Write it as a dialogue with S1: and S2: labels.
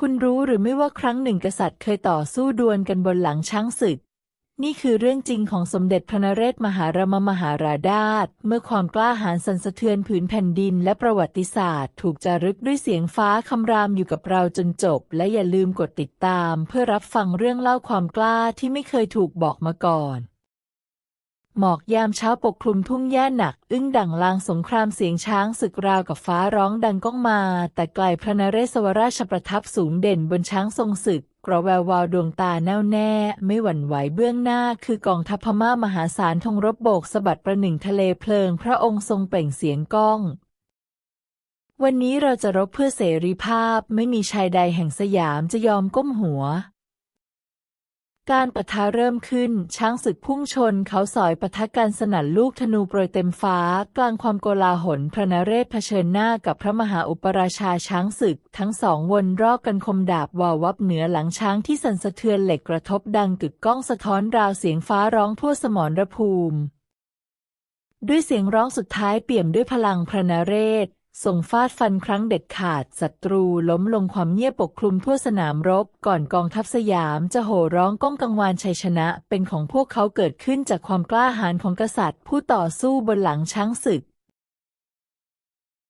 S1: คุณรู้หรือไม่ว่าครั้งหนึ่งกษัตริย์เคยต่อสู้ดวลกันบนหลังช้างศึก นี่คือเรื่องจริงของสมเด็จพระนเรศมหารามมหาราดาเมื่อความกล้าหาญสันสะเทือนผืนแผ่นดินและประวัติศาสตร์ ถูกจารึกด้วยเสียงฟ้าคำรามอยู่กับเราจนจบ และอย่าลืมกดติดตาม เพื่อรับฟังเรื่องเล่าความกล้าที่ไม่เคยถูกบอกมาก่อน หมอกยามเช้าปกคลุมทุ่งหญ้าหนัก อึ้งดั่งลางสงครามเสียงช้างศึกราวกับฟ้าร้องดังก้องมา แต่ไกลพระนเรศวราชประทับสูงเด่นบนช้างทรงศึกกระแวววาวดวงตาแน่วแน่ ไม่หวั่นไหวเบื้องหน้า คือกองทัพพม่ามหาศาลธงรบโบกสะบัดประหนึ่งทะเลเพลิง พระองค์ทรงเปล่งเสียงก้อง วันนี้เราจะรบเพื่อเสรีภาพไม่มีชายใดแห่งสยามจะยอมก้มหัว การปะทะเริ่มขึ้น ช้างศึกพุ่งชนเขาสอยปะทะกันสนั่นลูกธนูโปรยเต็มฟ้า กลางความโกลาหลพระนเรศเผชิญหน้ากับพระมหาอุปราชาช้างศึก ทั้งสองวนรอบกันคมดาบวาววับเหนือหลังช้างที่สั่นสะเทือนเหล็กกระทบดังกึกก้องสะท้อนราวเสียงฟ้าร้องทั่วสมรภูมิ ด้วยเสียงร้องสุดท้ายเปี่ยมด้วยพลังพระนเรศ ส่งฟาดฟันครั้งเด็ดขาดศัตรูล้มลงความเงียบปกคลุมทั่วสนามรบ ก่อนกองทัพสยามจะโห่ร้องก้องกังวานชัยชนะ เป็นของพวกเขาเกิดขึ้นจากความกล้าหาญของกษัตริย์ ผู้ต่อสู้บนหลังช้างศึก